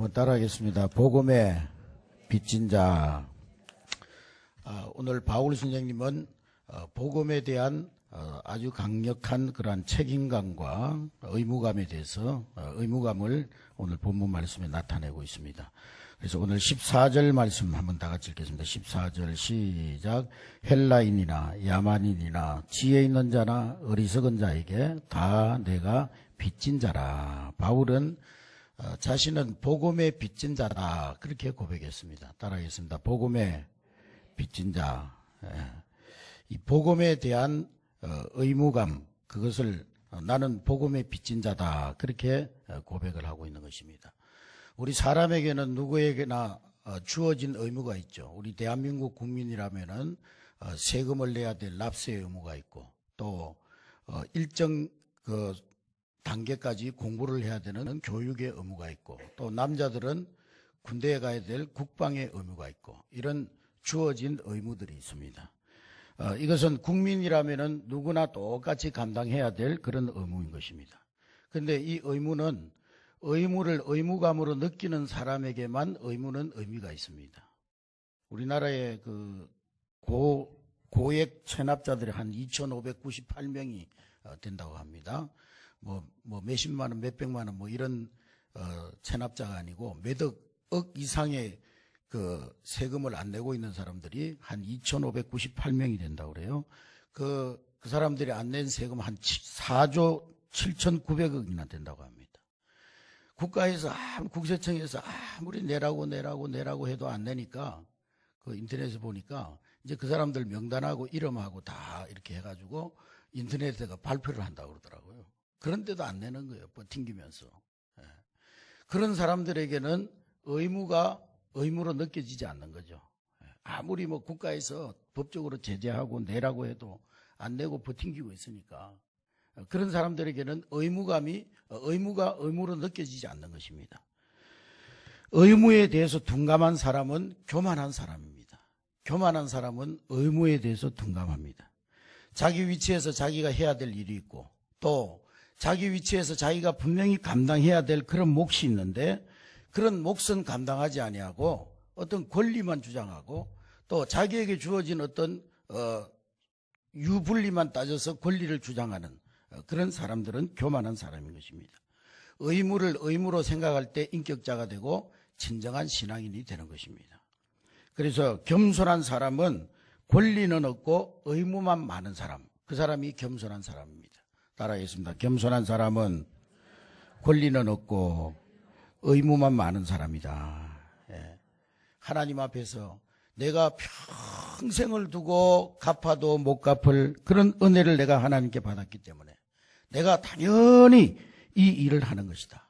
한번 따라하겠습니다. 복음의 빚진 자. 아, 오늘 바울 선생님은 어, 복음에 대한 어, 아주 강력한 그러한 책임감과 의무감에 대해서 어, 의무감을 오늘 본문 말씀에 나타내고 있습니다. 그래서 오늘 14절 말씀 한번 다 같이 읽겠습니다. 14절 시작. 헬라인이나 야만인이나 지혜 있는 자나 어리석은 자에게 다 내가 빚진 자라. 바울은 어, 자신은 복음의 빚진 자다. 그렇게 고백했습니다. 따라하겠습니다. 복음의 빚진 자. 예. 이 복음에 대한 어, 의무감, 그것을 어, 나는 복음의 빚진 자다. 그렇게 어, 고백을 하고 있는 것입니다. 우리 사람에게는 누구에게나 어, 주어진 의무가 있죠. 우리 대한민국 국민이라면은 어, 세금을 내야 될 납세 의무가 있고 또 어, 일정 그 단계까지 공부를 해야 되는 교육의 의무가 있고 또 남자들은 군대에 가야 될 국방의 의무가 있고 이런 주어진 의무들이 있습니다. 어, 이것은 국민이라면은 누구나 똑같이 감당해야 될 그런 의무인 것입니다. 그런데 이 의무는 의무를 의무감으로 느끼는 사람에게만 의무는 의미가 있습니다. 우리나라의 그 고, 고액 체납자들이 한 2,598명이 어, 된다고 합니다. 뭐, 뭐 몇십만 원, 몇백만 원, 뭐 이런, 어, 체납자가 아니고 몇억, 억 이상의 그 세금을 안 내고 있는 사람들이 한 2,598명이 된다고 그래요. 그, 그 사람들이 안 낸 세금 한 4조 7,900억이나 된다고 합니다. 국가에서, 국세청에서 아무리 내라고 내라고 내라고 해도 안 내니까 그 인터넷에 보니까 이제 그 사람들 명단하고 이름하고 다 이렇게 해가지고 인터넷에가 발표를 한다고 그러더라고요. 그런데도 안 내는 거예요. 버팅기면서. 예. 그런 사람들에게는 의무가 의무로 느껴지지 않는 거죠. 예. 아무리 뭐 국가에서 법적으로 제재하고 내라고 해도 안 내고 버팅기고 있으니까 어, 그런 사람들에게는 의무감이 어, 의무가 의무로 느껴지지 않는 것입니다. 의무에 대해서 둔감한 사람은 교만한 사람입니다. 교만한 사람은 의무에 대해서 둔감합니다. 자기 위치에서 자기가 해야 될 일이 있고 또 자기 위치에서 자기가 분명히 감당해야 될 그런 몫이 있는데 그런 몫은 감당하지 아니하고 어떤 권리만 주장하고 또 자기에게 주어진 어떤 어, 유불리만 따져서 권리를 주장하는 어, 그런 사람들은 교만한 사람인 것입니다. 의무를 의무로 생각할 때 인격자가 되고 진정한 신앙인이 되는 것입니다. 그래서 겸손한 사람은 권리는 없고 의무만 많은 사람, 그 사람이 겸손한 사람입니다. 따라하겠습니다. 겸손한 사람은 권리는 없고 의무만 많은 사람이다. 예. 하나님 앞에서 내가 평생을 두고 갚아도 못 갚을 그런 은혜를 내가 하나님께 받았기 때문에 내가 당연히 이 일을 하는 것이다.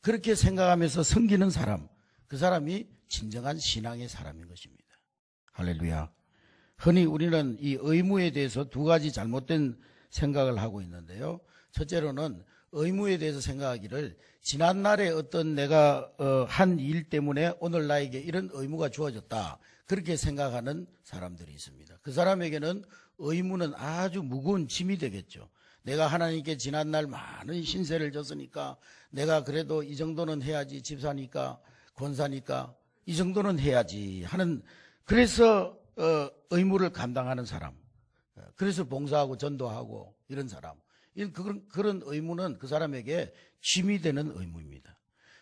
그렇게 생각하면서 섬기는 사람, 그 사람이 진정한 신앙의 사람인 것입니다. 할렐루야. 흔히 우리는 이 의무에 대해서 두 가지 잘못된 생각을 하고 있는데요. 첫째로는 의무에 대해서 생각하기를 지난날에 어떤 내가 어, 한일 때문에 오늘 나에게 이런 의무가 주어졌다. 그렇게 생각하는 사람들이 있습니다. 그 사람에게는 의무는 아주 무거운 짐이 되겠죠. 내가 하나님께 지난날 많은 신세를 졌으니까 내가 그래도 이 정도는 해야지 집사니까 권사니까 이 정도는 해야지 하는 그래서 어, 의무를 감당하는 사람 어, 그래서 봉사하고 전도하고 이런 사람 그런, 그런 의무는 그 사람에게 짐이 되는 의무입니다.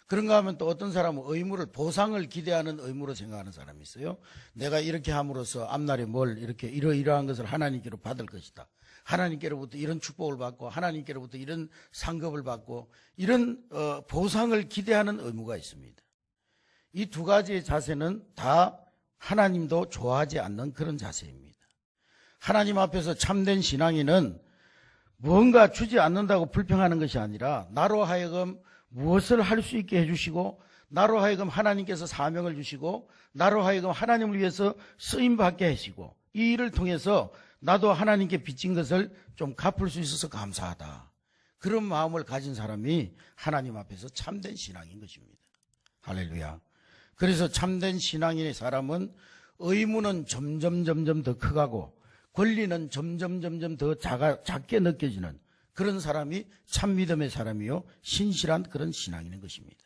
그런가 하면 또 어떤 사람은 의무를 보상을 기대하는 의무로 생각하는 사람이 있어요. 내가 이렇게 함으로써 앞날에 뭘 이렇게 이러이러한 것을 하나님께로 받을 것이다. 하나님께로부터 이런 축복을 받고 하나님께로부터 이런 상급을 받고 이런 어, 보상을 기대하는 의무가 있습니다. 이 두 가지의 자세는 다 하나님도 좋아하지 않는 그런 자세입니다. 하나님 앞에서 참된 신앙인은 무언가 주지 않는다고 불평하는 것이 아니라 나로 하여금 무엇을 할 수 있게 해주시고 나로 하여금 하나님께서 사명을 주시고 나로 하여금 하나님을 위해서 쓰임 받게 하시고 이 일을 통해서 나도 하나님께 빚진 것을 좀 갚을 수 있어서 감사하다. 그런 마음을 가진 사람이 하나님 앞에서 참된 신앙인 것입니다. 할렐루야. 그래서 참된 신앙인의 사람은 의무는 점점 점점 더 커가고 권리는 점점 점점 더 작아, 작게 느껴지는 그런 사람이 참 믿음의 사람이요 신실한 그런 신앙인 것입니다.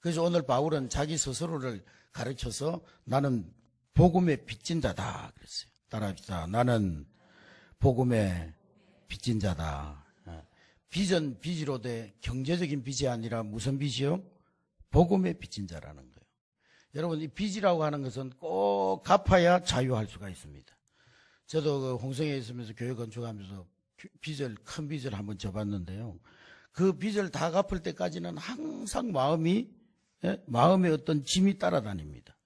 그래서 오늘 바울은 자기 스스로를 가르쳐서 나는 복음의 빚진 자다 그랬어요. 따라합시다. 나는 복음의 빚진 자다. 예. 빚은 빚으로 돼 경제적인 빚이 아니라 무슨 빚이요? 복음의 빚진 자라는 거예요. 여러분 이 빚이라고 하는 것은 꼭 갚아야 자유할 수가 있습니다. 저도 그 홍성에 있으면서 교회 건축하면서 빚을 큰 빚을 한번 져봤는데요. 그 빚을 다 갚을 때까지는 항상 마음이 예? 마음의 어떤 짐이 따라다닙니다.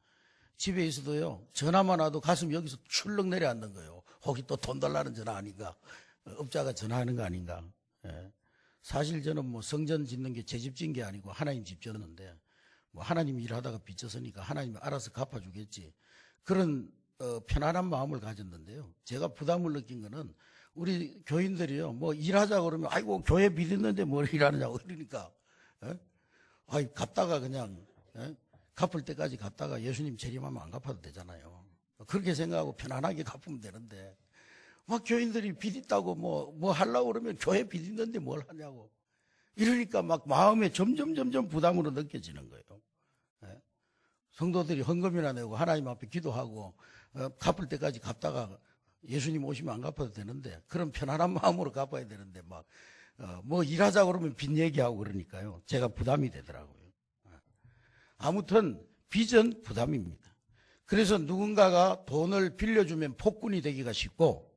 집에 있어도요 전화만 와도 가슴 여기서 출렁 내려앉는 거예요. 혹시 또 돈 달라는 전화 아닌가? 어, 업자가 전화하는 거 아닌가? 예. 사실 저는 뭐 성전 짓는 게 제 집 짓는 게 아니고 하나님 집 졌는데 뭐 하나님이 일하다가 빚졌으니까 하나님이 알아서 갚아주겠지. 그런 어, 편안한 마음을 가졌는데요. 제가 부담을 느낀 거는 우리 교인들이요. 뭐 일하자 그러면 아이고 교회 빚 있는데 뭘 일하느냐고 그러니까 예? 아이 갚다가 그냥 예? 갚을 때까지 갚다가 예수님 재림하면 안 갚아도 되잖아요. 그렇게 생각하고 편안하게 갚으면 되는데 막 교인들이 빚 있다고 뭐, 뭐 하려고 그러면 교회 빚 있는데 뭘 하냐고. 이러니까 막 마음에 점점 점점 부담으로 느껴지는 거예요. 예? 성도들이 헌금이나 내고 하나님 앞에 기도하고 어, 갚을 때까지 갚다가 예수님 오시면 안 갚아도 되는데 그런 편안한 마음으로 갚아야 되는데 막 어, 뭐 일하자 그러면 빚 얘기하고 그러니까요. 제가 부담이 되더라고요. 예. 아무튼 빚은 부담입니다. 그래서 누군가가 돈을 빌려주면 폭군이 되기가 쉽고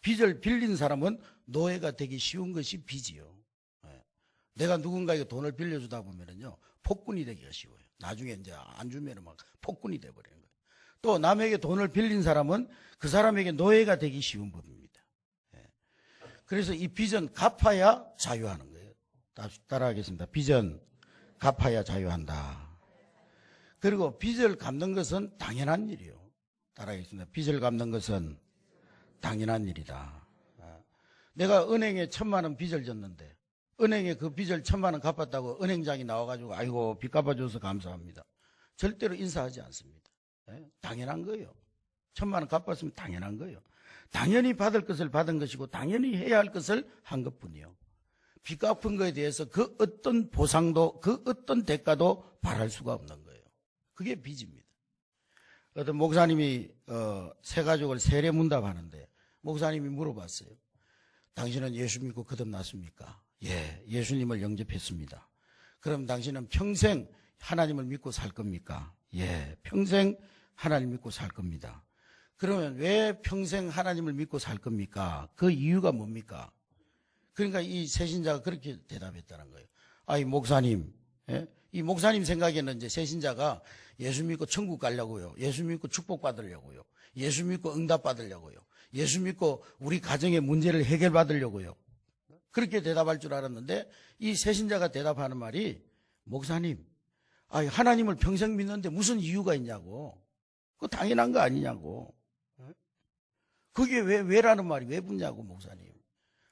빚을 빌린 사람은 노예가 되기 쉬운 것이 빚이요. 예. 내가 누군가에게 돈을 빌려주다 보면은요 폭군이 되기가 쉬워요. 나중에 이제 안 주면은 막 폭군이 거예요. 또 남에게 돈을 빌린 사람은 그 사람에게 노예가 되기 쉬운 법입니다. 예. 그래서 이 빚은 갚아야 자유하는 거예요. 따- 따라하겠습니다. 빚은 갚아야 자유한다. 그리고 빚을 갚는 것은 당연한 일이요. 따라하겠습니다. 빚을 갚는 것은 당연한 일이다. 아, 내가 은행에 천만 원 빚을 졌는데 은행에 그 빚을 천만 원 갚았다고 은행장이 나와가지고 아이고 빚 갚아줘서 감사합니다. 절대로 인사하지 않습니다. 예? 당연한 거예요. 천만 원 갚았으면 당연한 거예요. 당연히 받을 것을 받은 것이고 당연히 해야 할 것을 한 것뿐이요. 빚 갚은 거에 대해서 그 어떤 보상도 그 어떤 대가도 바랄 수가 없는 거예요. 그게 빚입니다. 어떤 목사님이 어, 새 가족을 세례 문답하는데 목사님이 물어봤어요. 당신은 예수 믿고 거듭났습니까? 예, 예수님을 영접했습니다. 그럼 당신은 평생 하나님을 믿고 살 겁니까? 예, 평생 하나님 믿고 살 겁니다. 그러면 왜 평생 하나님을 믿고 살 겁니까? 그 이유가 뭡니까? 그러니까 이 새신자가 그렇게 대답했다는 거예요. 아 이 목사님, 예? 이 목사님 생각에는 이제 새신자가 예수 믿고 천국 가려고요. 예수 믿고 축복 받으려고요. 예수 믿고 응답 받으려고요. 예수 믿고 우리 가정의 문제를 해결 받으려고요. 그렇게 대답할 줄 알았는데 이 새신자가 대답하는 말이 목사님, 아 하나님을 평생 믿는데 무슨 이유가 있냐고. 그거 당연한 거 아니냐고. 그게 왜 왜라는 말이 왜 붙냐고 목사님.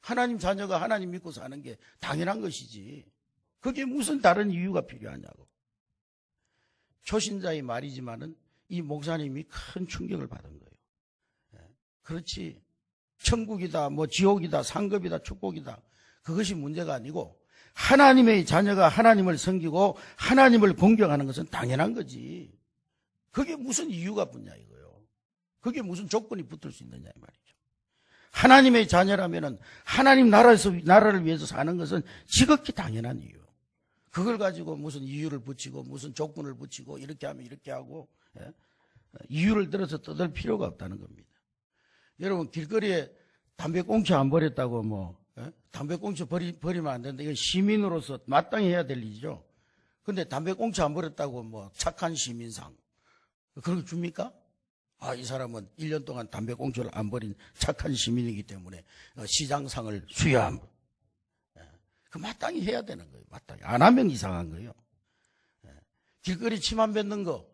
하나님 자녀가 하나님 믿고 사는 게 당연한 것이지. 그게 무슨 다른 이유가 필요하냐고. 초신자의 말이지만은 이 목사님이 큰 충격을 받은 거예요. 예. 그렇지. 천국이다, 뭐 지옥이다, 상급이다, 축복이다. 그것이 문제가 아니고 하나님의 자녀가 하나님을 섬기고 하나님을 공경하는 것은 당연한 거지. 그게 무슨 이유가 붙냐 이거요. 그게 무슨 조건이 붙을 수 있느냐 이 말이죠. 하나님의 자녀라면은 하나님 나라에서 나라를 위해서 사는 것은 지극히 당연한 이유. 그걸 가지고 무슨 이유를 붙이고 무슨 조건을 붙이고 이렇게 하면 이렇게 하고 예? 이유를 들어서 떠들 필요가 없다는 겁니다. 여러분 길거리에 담배 꽁초 안 버렸다고 뭐 예? 담배 꽁초 버리, 버리면 안 되는데 이건 시민으로서 마땅히 해야 될 일이죠. 근데 담배 꽁초 안 버렸다고 뭐 착한 시민상 그런 거 줍니까? 아, 이 사람은 1년 동안 담배 꽁초를 안 버린 착한 시민이기 때문에 어, 시장상을 수여함. 예. 그 마땅히 해야 되는 거예요. 마땅히. 안 하면 이상한 거예요. 예. 길거리 침안 뱉는 거,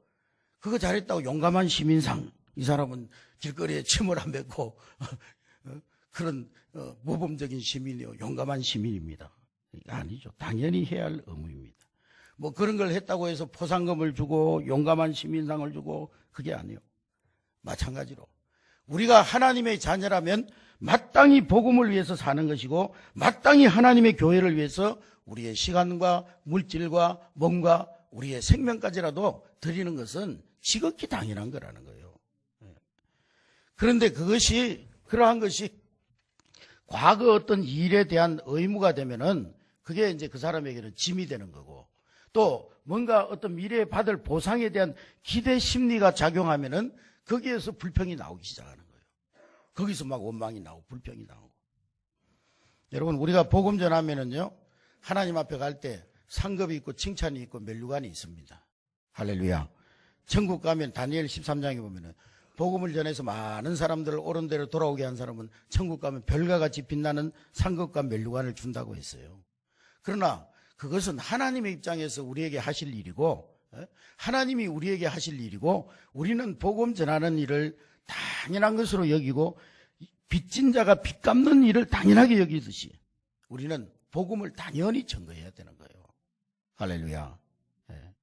그거 잘했다고 용감한 시민상. 이 사람은 길거리에 침을 안 뱉고 어, 그런 어, 모범적인 시민이요. 용감한 시민입니다. 아니죠. 당연히 해야 할 의무입니다. 뭐 그런 걸 했다고 해서 포상금을 주고 용감한 시민상을 주고 그게 아니에요. 마찬가지로 우리가 하나님의 자녀라면 마땅히 복음을 위해서 사는 것이고 마땅히 하나님의 교회를 위해서 우리의 시간과 물질과 몸과 우리의 생명까지라도 드리는 것은 지극히 당연한 거라는 거예요. 예. 그런데 그것이 그러한 것이 과거 어떤 일에 대한 의무가 되면은 그게 이제 그 사람에게는 짐이 되는 거고 또 뭔가 어떤 미래에 받을 보상에 대한 기대 심리가 작용하면은 거기에서 불평이 나오기 시작하는 거예요. 거기서 막 원망이 나오고 불평이 나오고. 여러분 우리가 복음 전하면은요 하나님 앞에 갈 때 상급이 있고 칭찬이 있고 멸류관이 있습니다. 할렐루야. 천국 가면 다니엘 13장에 보면은 복음을 전해서 많은 사람들을 옳은 대로 돌아오게 한 사람은 천국 가면 별과 같이 빛나는 상급과 멸류관을 준다고 했어요. 그러나 그것은 하나님의 입장에서 우리에게 하실 일이고 예? 하나님이 우리에게 하실 일이고 우리는 복음 전하는 일을 당연한 것으로 여기고 빚진 자가 빚 갚는 일을 당연하게 여기듯이 우리는 복음을 당연히 증거해야 되는 거예요. 할렐루야. 예.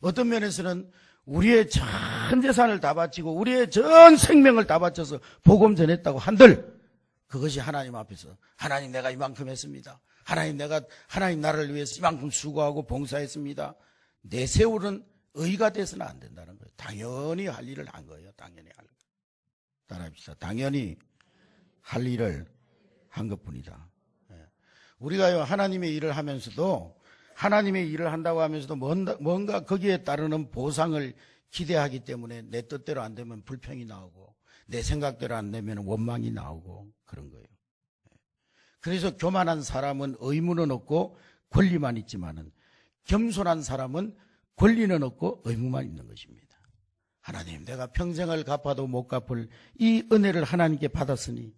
어떤 면에서는 우리의 전 재산을 다 바치고 우리의 전 생명을 다 바쳐서 복음 전했다고 한들 그것이 하나님 앞에서 하나님 내가 이만큼 했습니다. 하나님 내가 하나님 나라를 위해서 이만큼 수고하고 봉사했습니다. 내세울은 의가 돼서는 안 된다는 거예요. 당연히 할 일을 한 거예요. 당연히 할 일. 따라합시다. 당연히 할 일을 한 것뿐이다. 예. 우리가요 하나님의 일을 하면서도 하나님의 일을 한다고 하면서도 뭔가, 거기에 따르는 보상을 기대하기 때문에 내 뜻대로 안 되면 불평이 나오고 내 생각대로 안 되면 원망이 나오고 그런 거예요. 예. 그래서 교만한 사람은 의무는 없고 권리만 있지만은 겸손한 사람은 권리는 없고 의무만 있는 것입니다. 하나님, 내가 평생을 갚아도 못 갚을 이 은혜를 하나님께 받았으니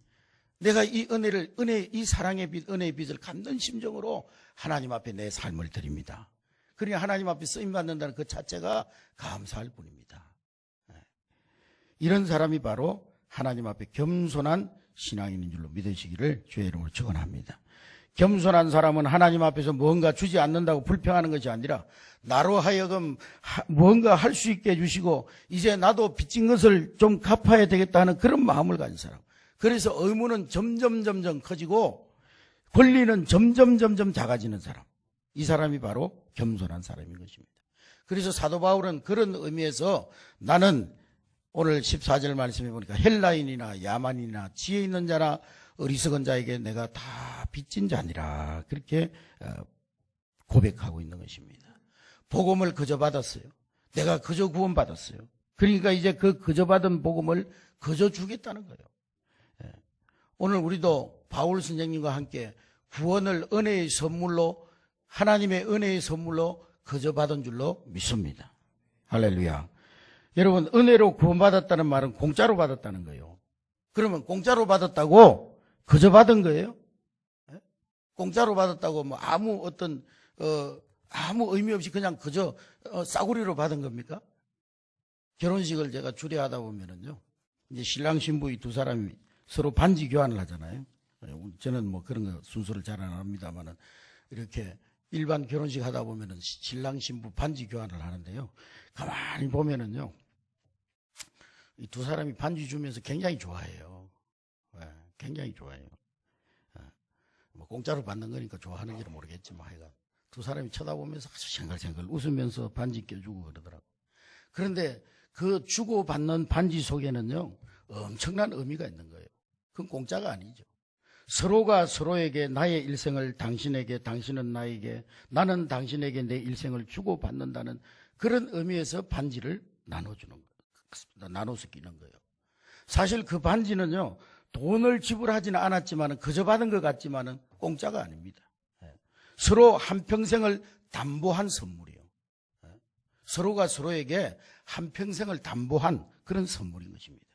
내가 이 은혜를 은혜 이 사랑의 빛 은혜의 빛을 갚는 심정으로 하나님 앞에 내 삶을 드립니다. 그러니 하나님 앞에 쓰임 받는다는 그 자체가 감사할 뿐입니다. 네. 이런 사람이 바로 하나님 앞에 겸손한 신앙인인 줄로 믿으시기를 주의 이름으로 축원합니다. 겸손한 사람은 하나님 앞에서 뭔가 주지 않는다고 불평하는 것이 아니라 나로 하여금 하- 뭔가 할 수 있게 해주시고 이제 나도 빚진 것을 좀 갚아야 되겠다 하는 그런 마음을 가진 사람. 그래서 의무는 점점 점점 커지고 권리는 점점 점점 작아지는 사람. 이 사람이 바로 겸손한 사람인 것입니다. 그래서 사도 바울은 그런 의미에서 나는 오늘 14절 말씀해 보니까 헬라인이나 야만이나 지혜 있는 자나 어리석은 자에게 내가 다 빚진 자니라 그렇게 어, 고백하고 있는 것입니다. 복음을 그저 받았어요. 내가 그저 구원 받았어요. 그러니까 이제 그 그저 받은 복음을 그저 주겠다는 거예요. 예. 오늘 우리도 바울 선생님과 함께 구원을 은혜의 선물로 하나님의 은혜의 선물로 그저 받은 줄로 믿습니다. 할렐루야. 여러분 은혜로 구원받았다는 말은 공짜로 받았다는 거예요. 그러면 공짜로 받았다고 그저 받은 거예요? 예? 공짜로 받았다고 뭐 아무 어떤 어, 아무 의미 없이 그냥 그저 어, 싸구리로 받은 겁니까? 결혼식을 제가 주례하다 보면은요, 이제 신랑 신부 이 두 사람이 서로 반지 교환을 하잖아요. 예, 저는 뭐 그런 거 순서를 잘 안 합니다만은 이렇게 일반 결혼식 하다 보면은 신랑 신부 반지 교환을 하는데요. 가만히 보면은요, 이 두 사람이 반지 주면서 굉장히 좋아해요. 예, 굉장히 좋아해요. 예, 뭐 공짜로 받는 거니까 좋아하는지는 모르겠지만 하여간 두 사람이 쳐다보면서 아주 생글생글 웃으면서 반지 껴주고 그러더라고. 그런데 그 주고받는 반지 속에는요, 엄청난 의미가 있는 거예요. 그건 공짜가 아니죠. 서로가 서로에게 나의 일생을 당신에게, 당신은 나에게, 나는 당신에게 내 일생을 주고받는다는 그런 의미에서 반지를 나눠주는 거예요. 나눠서 끼는 거예요. 사실 그 반지는요, 돈을 지불하지는 않았지만, 그저 받은 것 같지만은 공짜가 아닙니다. 예. 서로 한평생을 담보한 선물이에요. 예. 서로가 서로에게 한평생을 담보한 그런 선물인 것입니다.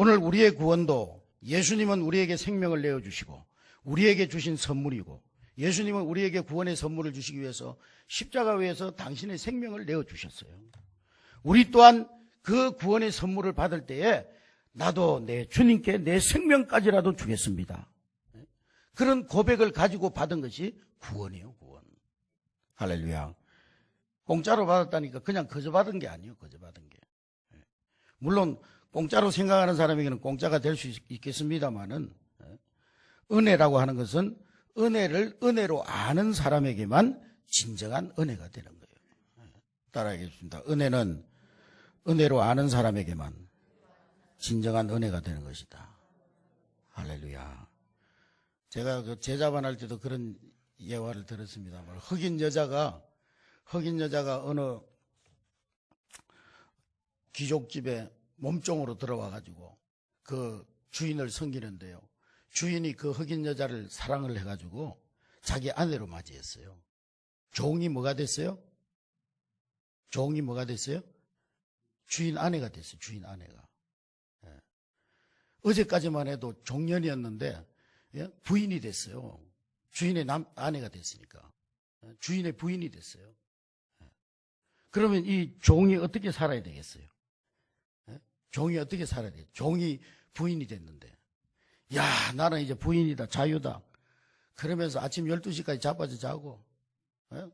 오늘 우리의 구원도 예수님은 우리에게 생명을 내어주시고 우리에게 주신 선물이고 예수님은 우리에게 구원의 선물을 주시기 위해서 십자가 위에서 당신의 생명을 내어주셨어요. 우리 또한 그 구원의 선물을 받을 때에 나도 내 주님께 내 생명까지라도 주겠습니다. 그런 고백을 가지고 받은 것이 구원이에요, 구원. 할렐루야. 공짜로 받았다니까 그냥 거저 받은 게 아니에요, 거저 받은 게. 예. 물론 공짜로 생각하는 사람에게는 공짜가 될 수 있겠습니다만은 예. 은혜라고 하는 것은 은혜를 은혜로 아는 사람에게만 진정한 은혜가 되는 거예요. 따라하겠습니다. 은혜는 은혜로 아는 사람에게만 진정한 은혜가 되는 것이다. 할렐루야. 제가 그 제자반 할 때도 그런 예화를 들었습니다만 흑인 여자가 흑인 여자가 어느 귀족집에 몸종으로 들어와 가지고 그 주인을 섬기는데요. 주인이 그 흑인 여자를 사랑을 해 가지고 자기 아내로 맞이했어요. 종이 뭐가 됐어요? 종이 뭐가 됐어요? 주인 아내가 됐어요. 주인 아내가. 예. 어제까지만 해도 종년이었는데 예? 부인이 됐어요. 주인의 남 아내가 됐으니까 예? 주인의 부인이 됐어요. 예. 그러면 이 종이 어떻게 살아야 되겠어요? 예? 종이 어떻게 살아야 돼? 종이 부인이 됐는데, 야 나는 이제 부인이다 자유다. 그러면서 아침 12시까지 자빠져 자고 예?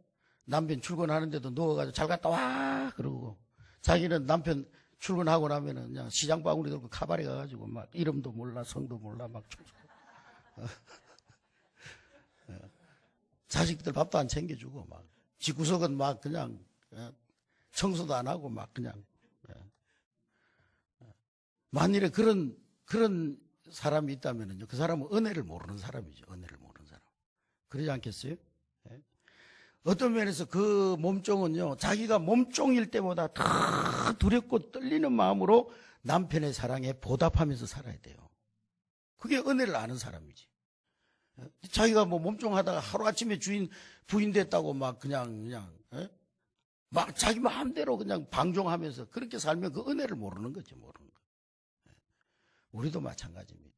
남편 출근하는데도 누워가지고 잘 갔다 와 그러고 자기는 남편 출근하고 나면은 그냥 시장 바구니 들고 카바레 가가지고 막 이름도 몰라 성도 몰라 막 춤추고. 예. 자식들 밥도 안 챙겨주고 막 집구석은 막 그냥 예, 청소도 안 하고 막 그냥. 만일에 그런 그런 사람이 있다면은요 그 사람은 은혜를 모르는 사람이죠 은혜를 모르는 사람 그러지 않겠어요? 예? 어떤 면에서 그 몸종은요, 자기가 몸종일 때보다 더 두렵고 떨리는 마음으로 남편의 사랑에 보답하면서 살아야 돼요. 그게 은혜를 아는 사람이지. 예? 자기가 뭐 몸종하다가 하루아침에 주인, 부인 됐다고 막 그냥, 그냥, 예? 막 자기 마음대로 그냥 방종하면서 그렇게 살면 그 은혜를 모르는 거죠, 모르는? 우리도 마찬가지입니다.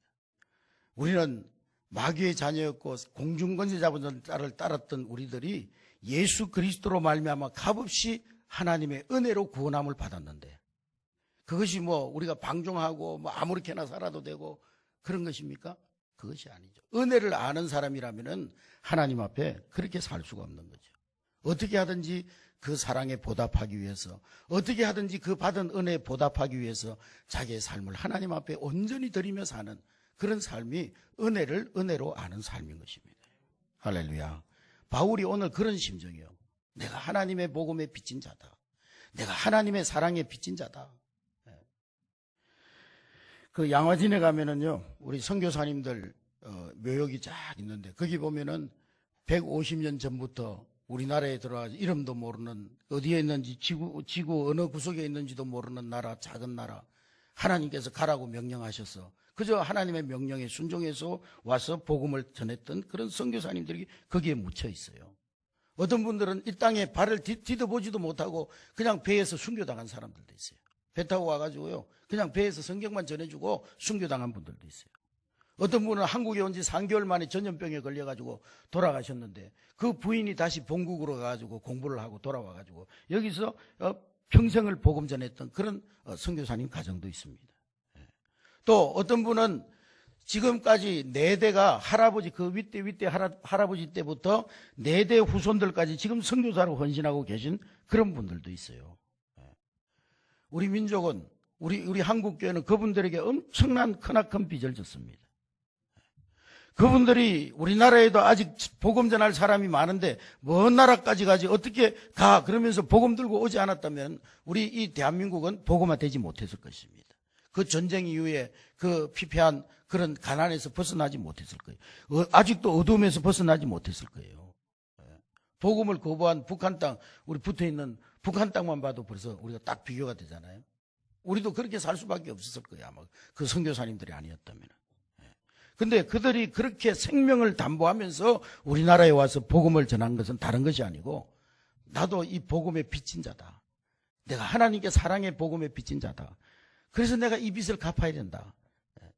우리는 마귀의 자녀였고 공중권세 잡은 자를 따랐던 우리들이 예수 그리스도로 말미암아 값없이 하나님의 은혜로 구원함을 받았는데 그것이 뭐 우리가 방종하고 뭐 아무렇게나 살아도 되고 그런 것입니까? 그것이 아니죠. 은혜를 아는 사람이라면은 하나님 앞에 그렇게 살 수가 없는 거죠. 어떻게 하든지 그 사랑에 보답하기 위해서 어떻게 하든지 그 받은 은혜에 보답하기 위해서 자기의 삶을 하나님 앞에 온전히 드리며 사는 그런 삶이 은혜를 은혜로 아는 삶인 것입니다. 할렐루야. 바울이 오늘 그런 심정이에요. 내가 하나님의 복음에 빚진 자다. 내가 하나님의 사랑에 빚진 자다. 예. 그 양화진에 가면은요, 우리 선교사님들 어, 묘역이 쫙 있는데 거기 보면은 150년 전부터 우리나라에 들어와서 이름도 모르는 어디에 있는지 지구 지구 어느 구석에 있는지도 모르는 나라 작은 나라 하나님께서 가라고 명령하셔서 그저 하나님의 명령에 순종해서 와서 복음을 전했던 그런 선교사님들이 거기에 묻혀 있어요. 어떤 분들은 이 땅에 발을 뒤- 디뎌보지도 못하고 그냥 배에서 순교당한 사람들도 있어요. 배 타고 와가지고요. 그냥 배에서 성경만 전해주고 순교당한 분들도 있어요. 어떤 분은 한국에 온 지 3개월 만에 전염병에 걸려가지고 돌아가셨는데 그 부인이 다시 본국으로 가가지고 공부를 하고 돌아와가지고 여기서 어, 평생을 복음 전했던 그런 어, 선교사님 가정도 있습니다. 예. 또 어떤 분은 지금까지 네 대가 할아버지 그 윗대 윗대 할아, 할아 버지 때부터 네 대 후손들까지 지금 선교사로 헌신하고 계신 그런 분들도 있어요. 예. 우리 민족은 우리 우리 한국 교회는 그분들에게 엄청난 크나큰 빚을 졌습니다. 그분들이 우리나라에도 아직 복음 전할 사람이 많은데 먼 나라까지 가지 어떻게 가 그러면서 복음 들고 오지 않았다면 우리 이 대한민국은 복음화 되지 못했을 것입니다. 그 전쟁 이후에 그 피폐한 그런 가난에서 벗어나지 못했을 거예요. 어, 아직도 어둠에서 벗어나지 못했을 거예요. 예. 복음을 거부한 북한 땅, 우리 붙어 있는 북한 땅만 봐도 벌써 우리가 딱 비교가 되잖아요. 우리도 그렇게 살 수밖에 없었을 거예요. 아마 그 선교사님들이 아니었다면. 근데 그들이 그렇게 생명을 담보하면서 우리나라에 와서 복음을 전한 것은 다른 것이 아니고 나도 이 복음에 빚진 자다. 내가 하나님께 사랑의 복음에 빚진 자다. 그래서 내가 이 빚을 갚아야 된다. 예.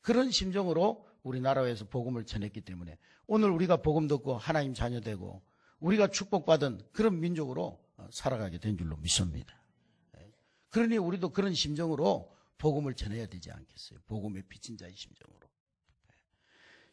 그런 심정으로 우리나라에서 복음을 전했기 때문에 오늘 우리가 복음 듣고 하나님 자녀 되고 우리가 축복받은 그런 민족으로 어, 살아가게 된 줄로 믿습니다. 예. 그러니 우리도 그런 심정으로 복음을 전해야 되지 않겠어요? 복음에 빚진 자의 심정으로.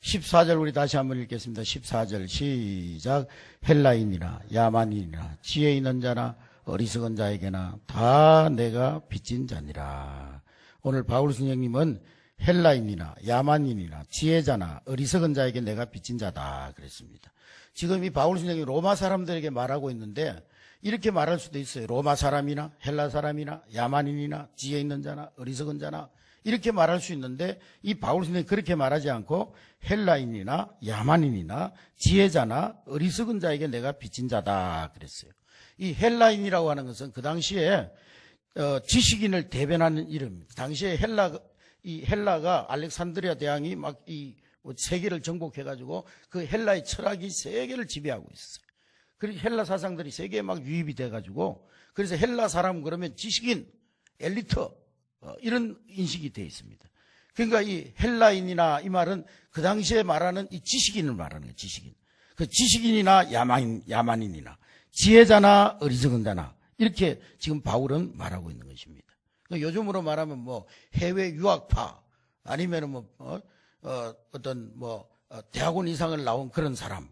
14절 우리 다시 한번 읽겠습니다. 14절 시작 헬라인이나 야만인이나 지혜 있는 자나 어리석은 자에게나 다 내가 빚진 자니라. 오늘 바울 선생님은 헬라인이나 야만인이나 지혜자나 어리석은 자에게 내가 빚진 자다 그랬습니다. 지금 이 바울 선생님이 로마 사람들에게 말하고 있는데 이렇게 말할 수도 있어요. 로마 사람이나 헬라 사람이나 야만인이나 지혜 있는 자나 어리석은 자나 이렇게 말할 수 있는데 이 바울 선생님이 그렇게 말하지 않고 헬라인이나 야만인이나 지혜자나 어리석은 자에게 내가 빚진 자다 그랬어요. 이 헬라인이라고 하는 것은 그 당시에 어, 지식인을 대변하는 이름입니다. 당시에 헬라 이 헬라가 알렉산드리아 대왕이 막 이 세계를 정복해가지고 그 헬라의 철학이 세계를 지배하고 있었어요. 그리고 헬라 사상들이 세계에 막 유입이 돼가지고 그래서 헬라 사람 그러면 지식인, 엘리트 어, 이런 인식이 돼 있습니다. 그러니까 이 헬라인이나 이 말은 그 당시에 말하는 이 지식인을 말하는 거예요. 지식인. 그 지식인이나 야만인, 야만인이나 지혜자나 어리석은 자나 이렇게 지금 바울은 말하고 있는 것입니다. 그 요즘으로 말하면 뭐 해외 유학파 아니면은 뭐 어, 떤뭐 어, 대학원 이상을 나온 그런 사람.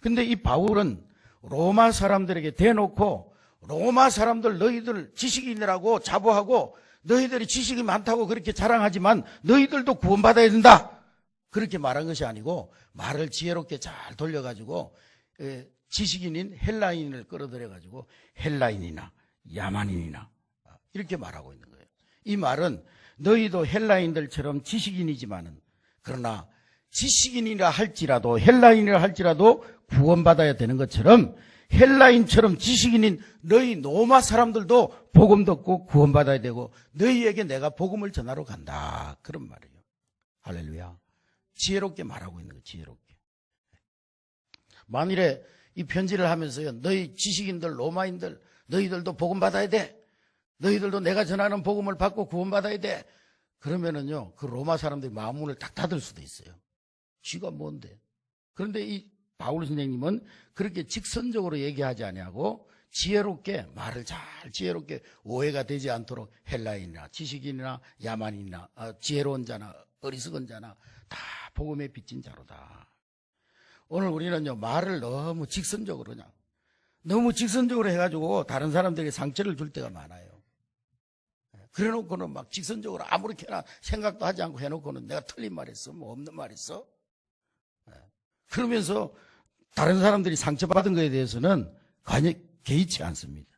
근데 이 바울은 로마 사람들에게 대놓고 로마 사람들 너희들 지식인이라고 자부하고 너희들이 지식이 많다고 그렇게 자랑하지만 너희들도 구원받아야 된다. 그렇게 말한 것이 아니고 말을 지혜롭게 잘 돌려가지고 에, 지식인인 헬라인을 끌어들여가지고 헬라인이나 야만인이나 이렇게 말하고 있는 거예요. 이 말은 너희도 헬라인들처럼 지식인이지만은 그러나 지식인이라 할지라도 헬라인이라 할지라도 구원받아야 되는 것처럼 헬라인처럼 지식인인 너희 노마 사람들도 복음 듣고 구원받아야 되고 너희에게 내가 복음을 전하러 간다. 그런 말이에요. 할렐루야. 지혜롭게 말하고 있는 거예요. 지혜롭게. 만일에 이 편지를 하면서요. 너희 지식인들, 로마인들, 너희들도 복음 받아야 돼. 너희들도 내가 전하는 복음을 받고 구원받아야 돼. 그러면은요, 그 로마 사람들이 마음문을 딱 닫을 수도 있어요. 쥐가 뭔데? 그런데 이 바울 선생님은 그렇게 직선적으로 얘기하지 아니하고 지혜롭게 말을 잘 지혜롭게 오해가 되지 않도록 헬라인이나 지식인이나 야만인이나 어, 지혜로운 자나 어리석은 자나 다 복음에 빚진 자로다. 오늘 우리는요 말을 너무 직선적으로 그냥 너무 직선적으로 해가지고 다른 사람들에게 상처를 줄 때가 많아요. 그래놓고는 막 직선적으로 아무렇게나 생각도 하지 않고 해놓고는 내가 틀린 말 했어? 뭐 없는 말 했어? 그러면서 다른 사람들이 상처받은 것에 대해서는 관여 개의치 않습니다.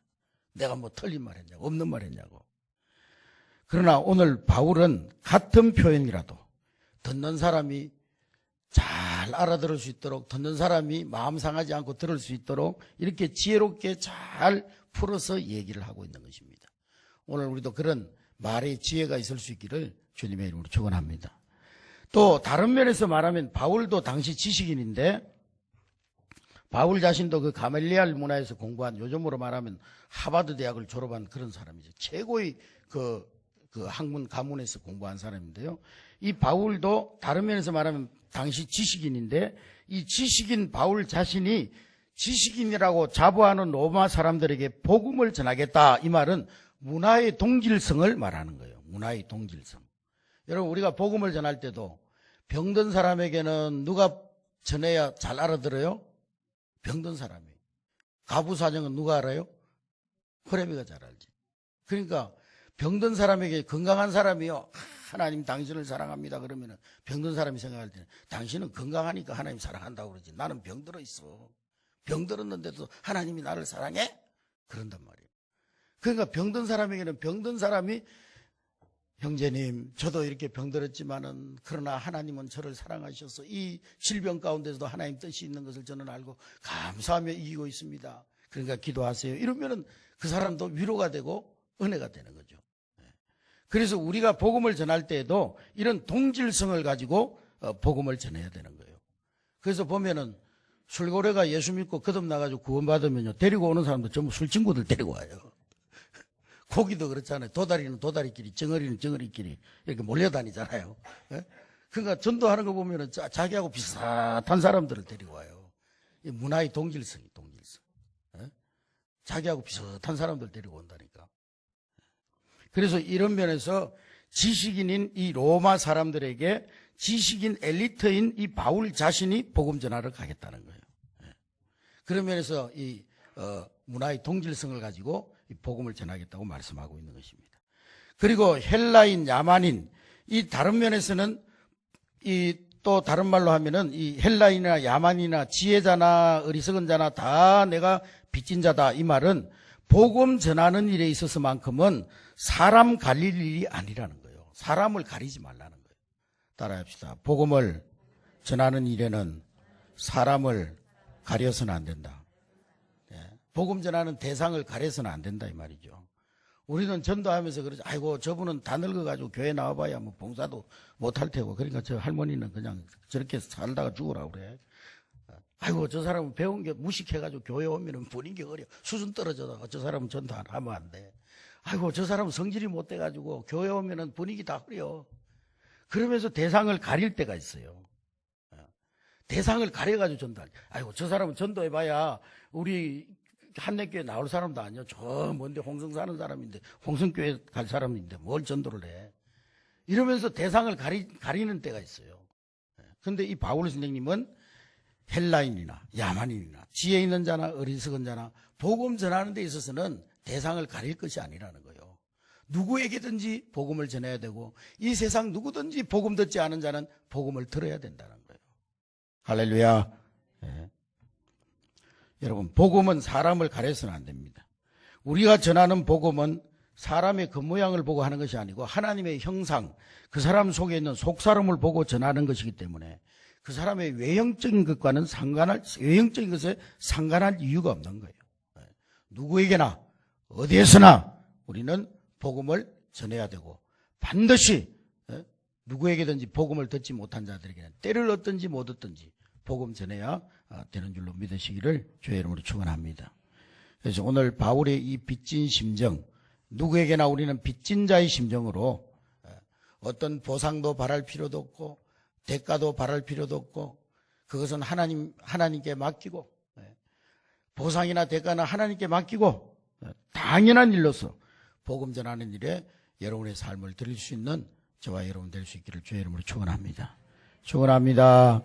내가 뭐 틀린 말 했냐고, 없는 말 했냐고. 그러나 오늘 바울은 같은 표현이라도 듣는 사람이 잘 알아들을 수 있도록 듣는 사람이 마음 상하지 않고 들을 수 있도록 이렇게 지혜롭게 잘 풀어서 얘기를 하고 있는 것입니다. 오늘 우리도 그런 말의 지혜가 있을 수 있기를 주님의 이름으로 축원합니다. 또 다른 면에서 말하면 바울도 당시 지식인인데 바울 자신도 그 가멜리알 문화에서 공부한 요즘으로 말하면 하버드 대학을 졸업한 그런 사람이죠. 최고의 그, 그 학문 가문에서 공부한 사람인데요. 이 바울도 다른 면에서 말하면 당시 지식인인데 이 지식인 바울 자신이 지식인이라고 자부하는 로마 사람들에게 복음을 전하겠다. 이 말은 문화의 동질성을 말하는 거예요. 문화의 동질성. 여러분 우리가 복음을 전할 때도 병든 사람에게는 누가 전해야 잘 알아들어요? 병든 사람이. 가부 사정은 누가 알아요? 호레비가 잘 알지. 그러니까 병든 사람에게 건강한 사람이요. 하나님 당신을 사랑합니다. 그러면은 병든 사람이 생각할 때는 당신은 건강하니까 하나님 사랑한다고 그러지. 나는 병들어 있어. 병들었는데도 하나님이 나를 사랑해? 그런단 말이에요. 그러니까 병든 사람에게는 병든 사람이 형제님, 저도 이렇게 병들었지만은 그러나 하나님은 저를 사랑하셔서 이 질병 가운데서도 하나님 뜻이 있는 것을 저는 알고 감사하며 이기고 있습니다. 그러니까 기도하세요. 이러면은 그 사람도 위로가 되고 은혜가 되는 거죠. 네. 그래서 우리가 복음을 전할 때에도 이런 동질성을 가지고 어, 복음을 전해야 되는 거예요. 그래서 보면은 술고래가 예수 믿고 거듭나가지고 구원받으면요. 데리고 오는 사람도 전부 술 친구들 데리고 와요. 고기도 그렇잖아요. 도다리는 도다리끼리, 정어리는 정어리끼리 이렇게 몰려다니잖아요. 예? 그러니까 전도하는 거 보면은 자, 자기하고 비슷한 사람들을 데리고 와요. 이 문화의 동질성이 동질성. 예? 자기하고 비슷한 사람들 데리고 온다니까. 그래서 이런 면에서 지식인인 이 로마 사람들에게 지식인 엘리트인 이 바울 자신이 복음 전하러 가겠다는 거예요. 예. 그런 면에서 이 어, 문화의 동질성을 가지고 이 복음을 전하겠다고 말씀하고 있는 것입니다. 그리고 헬라인, 야만인 이 다른 면에서는 이 또 다른 말로 하면은 이 헬라인이나 야만이나 지혜자나 어리석은 자나 다 내가 빚진 자다 이 말은 복음 전하는 일에 있어서만큼은 사람 가릴 일이 아니라는 거예요. 사람을 가리지 말라는 거예요. 따라합시다. 복음을 전하는 일에는 사람을 가려서는 안 된다. 예. 복음 전하는 대상을 가려서는 안 된다 이 말이죠. 우리는 전도하면서 그러지. 아이고 저분은 다 늙어가지고 교회 나와봐야 뭐 봉사도 못할 테고. 그러니까 저 할머니는 그냥 저렇게 살다가 죽으라 그래. 아이고 저 사람은 배운 게 무식해가지고 교회 오면은 분위기 어려. 수준 떨어져서 저 사람은 전도 안 하면 안 돼. 아이고 저 사람은 성질이 못 돼가지고 교회 오면은 분위기 다 흐려. 그러면서 대상을 가릴 때가 있어요. 대상을 가려가지고 전도할. 아이고, 저 사람은 전도해봐야 우리 한내교회 나올 사람도 아니야. 저 뭔데 홍성 사는 사람인데, 홍성교회 갈 사람인데 뭘 전도를 해. 이러면서 대상을 가리, 가리는 때가 있어요. 근데 이 바울 선생님은 헬라인이나 야만인이나 지혜 있는 자나 어리석은 자나 복음 전하는 데 있어서는 대상을 가릴 것이 아니라는 거예요. 누구에게든지 복음을 전해야 되고 이 세상 누구든지 복음 듣지 않은 자는 복음을 들어야 된다는 거예요. 할렐루야. 예. 여러분, 복음은 사람을 가려서는 안 됩니다. 우리가 전하는 복음은 사람의 겉모양을 보고 하는 것이 아니고 하나님의 형상, 그 사람 속에 있는 속사람을 보고 전하는 것이기 때문에 그 사람의 외형적인 것과는 상관할, 외형적인 것에 상관할 이유가 없는 거예요. 예. 누구에게나, 어디에서나 우리는 복음을 전해야 되고 반드시 예, 누구에게든지 복음을 듣지 못한 자들에게는 때를 얻든지 못 얻든지 복음 전해야 아, 되는 줄로 믿으시기를 주의 이름으로 축원합니다. 그래서 오늘 바울의 이 빚진 심정, 누구에게나 우리는 빚진 자의 심정으로 예, 어떤 보상도 바랄 필요도 없고 대가도 바랄 필요도 없고 그것은 하나님 하나님께 맡기고 예, 보상이나 대가는 하나님께 맡기고 예, 당연한 일로서 복음 전하는 일에 여러분의 삶을 드릴 수 있는 저와 여러분 될 수 있기를 주의 이름으로 축원합니다. 축원합니다.